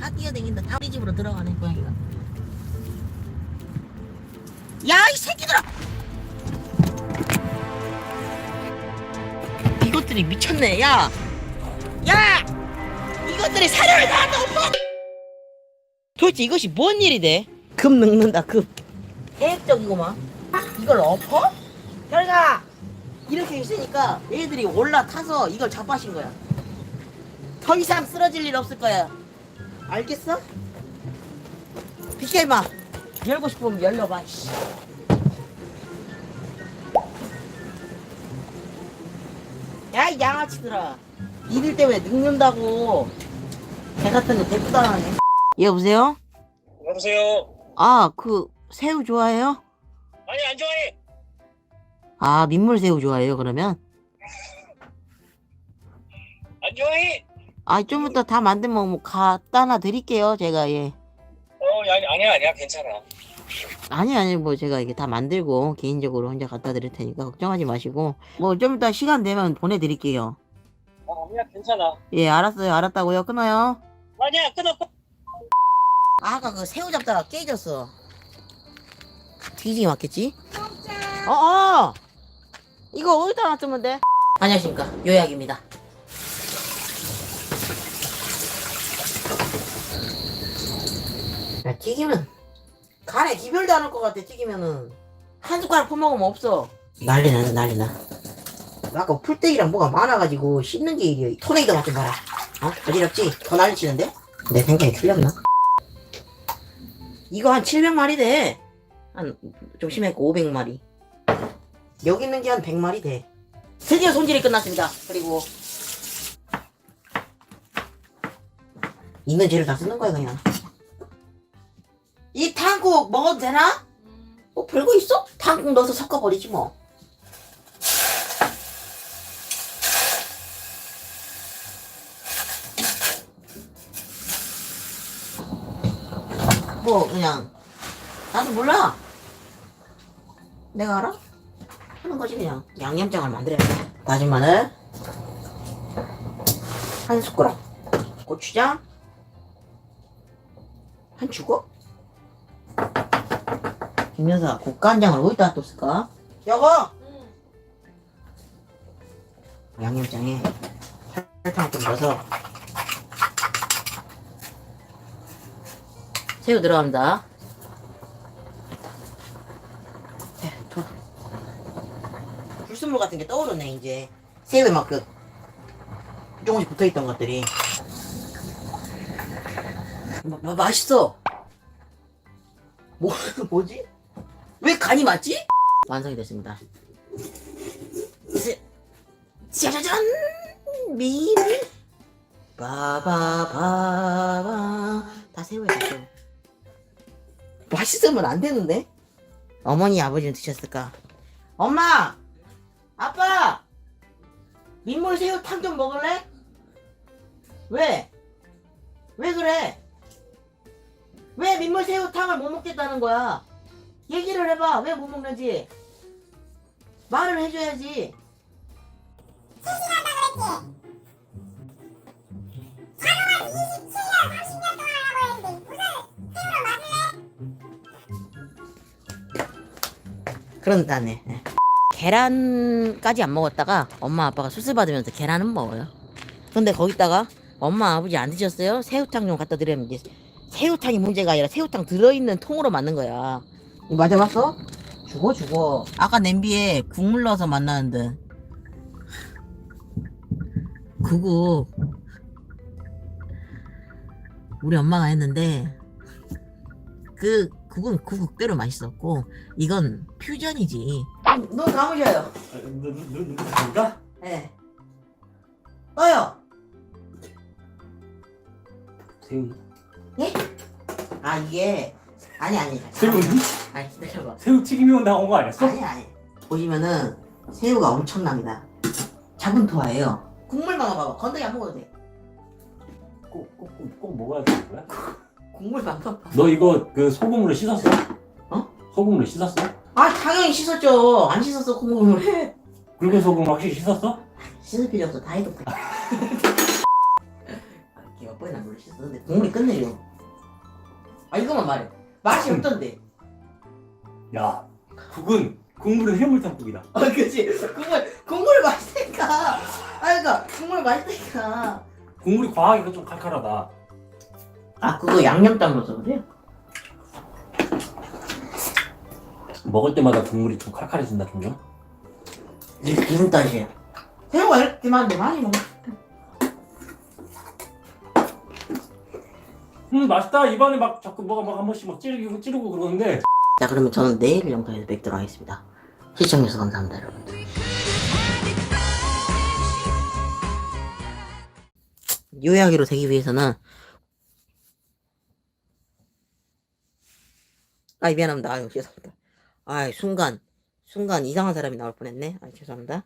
다 뛰어다닌다. 다 우리 집으로 들어가네 고양이가. 야 이 새끼들아! 이것들이 미쳤네. 야, 야, 이것들이 사료를 다 넣어. 도대체 이것이 뭔 일이 돼? 급 늙는다 급. 계획적이구만. 이걸 엎어? 혈가 이렇게 있으니까 얘들이 올라타서 이걸 잡아신 거야. 더 이상 쓰러질 일 없을 거야. 알겠어? 비켜 임마. 열고 싶으면 열려봐. 씨. 야, 이 양아치들아. 니들 때문에 늙는다고. 개 같은 거 데리고 다니네. 예, 여보세요? 여보세요. 아, 그, 새우 좋아해요? 아니 안 좋아해. 아, 민물새우 좋아해요, 그러면? 안 좋아해. 아, 좀 이따 다 만들면 뭐 갖다 놔 드릴게요, 제가, 예. 어 아니 아니야 아니야 괜찮아. 아니, 아니, 뭐 제가 이게 다 만들고 개인적으로 혼자 갖다 드릴 테니까 걱정하지 마시고. 뭐 좀 이따 시간 되면 보내드릴게요. 어 아니야 괜찮아. 예, 알았어요. 알았다고요. 끊어요. 아니야 끊어. 끊어. 아까 그 새우 잡다가 깨졌어. 뒤지게 맞겠지? 어, 어! 이거 어디다 놔두면 돼? 안녕하십니까. 요약입니다. 야, 튀기면, 간에 기별도 안할것 같아, 튀기면은. 한 숟가락 퍼먹으면 없어. 난리 나네, 난리 나. 아까 풀떼기랑 뭐가 많아가지고 씻는 게 이게 토네이도 맛 좀 봐라. 어? 어지럽지? 더 난리 치는데? 내 생각이 틀렸나? 이거 한 700마리 돼. 한, 좀 심했고 500마리. 여기 있는 게 한 100마리 돼. 드디어 손질이 끝났습니다. 그리고, 있는 재료 다 쓰는 거야, 그냥. 이 탕국 먹어도 되나? 뭐 별거 있어? 탕국 넣어서 섞어버리지 뭐. 뭐 그냥 나도 몰라 내가 알아? 하는 거지 그냥 양념장을 만들어야 돼 다진 마늘 한 숟가락 고추장 한 주걱 김여사 국간장을 어디다 뒀을까? 여보 양념장에 설탕 좀 넣어서 새우 들어갑니다. 네, 더. 불순물 같은 게 떠오르네 이제 새우에 막 그 조금씩 붙어있던 것들이 마, 마, 맛있어. 뭐 뭐지? 왜 간이 맞지? 완성이 됐습니다. 짜- 짜자잔 미미 바바바바 다 새우에 있어. 맛있으면 안 되는데? 어머니 아버지는 드셨을까? 엄마! 아빠! 민물 새우탕 좀 먹을래? 왜? 왜 그래? 왜 민물 새우탕을 못 먹겠다는 거야? 얘기를 해봐. 왜 못 먹는지. 말을 해줘야지. 그런다네. 예. 계란까지 안 먹었다가 엄마 아빠가 수술 받으면서 계란은 먹어요. 근데 거기다가 엄마 아버지 안 드셨어요? 새우탕 좀 갖다 이제 새우탕이 문제가 아니라 새우탕 들어있는 통으로 만든 거야. 이거 맞아봤어? 죽어 죽어. 아까 냄비에 국물 넣어서 만나는데 그거 우리 엄마가 했는데 그 그건 그 국대로 맛있었고 이건 퓨전이지. 너 감으셔요. 누군가? 네. 떠요. 새 우. 아 이게 아니 아니. 새우니? 아니 기다려봐. 새우 튀김이 나온 거 아니었어? 아니 아니. 보시면은 새우가 엄청납니다. 작은 토화예요. 국물 먹어봐봐. 건더기 안 먹어도 돼. 꼭꼭 꼭 먹어야 되는 거야? 국물 먹어. 너 이거 그 소금으로 씻었어? 어? 소금으로 씻었어? 아 당연히 씻었죠. 안 씻었어 국물을 해. 굵은 소금 확실히 씻었어? 씻을 필요 없어. 다 해도 돼. 씻어. 근데 국물이 끝내려. 아 이거만 말해. 맛이 없던데. 야 국은 국물은 해물탕국이다. 아 그치. 국물 국물 맛있으니까. 아 그러니까 국물 맛있으니까. 국물이 과하게 좀 칼칼하다. 아 그거 양념장 넣어서 그래? 먹을 때마다 국물이 좀 칼칼해진다 종종. 이 기분 탓이야. 새우가 이렇게 많은데 많이 먹 음 맛있다. 입안에 막 자꾸 뭐가 막 한 번씩 막 찌르고 찌르고 그러는데. 자 그러면 저는 내일 영상에서 뵙도록 하겠습니다. 시청해주셔서 감사합니다 여러분들. 요약으로 되기 위해서는 아 미안합니다. 아유 죄송합니다. 아 순간 순간 이상한 사람이 나올 뻔했네. 아 죄송합니다.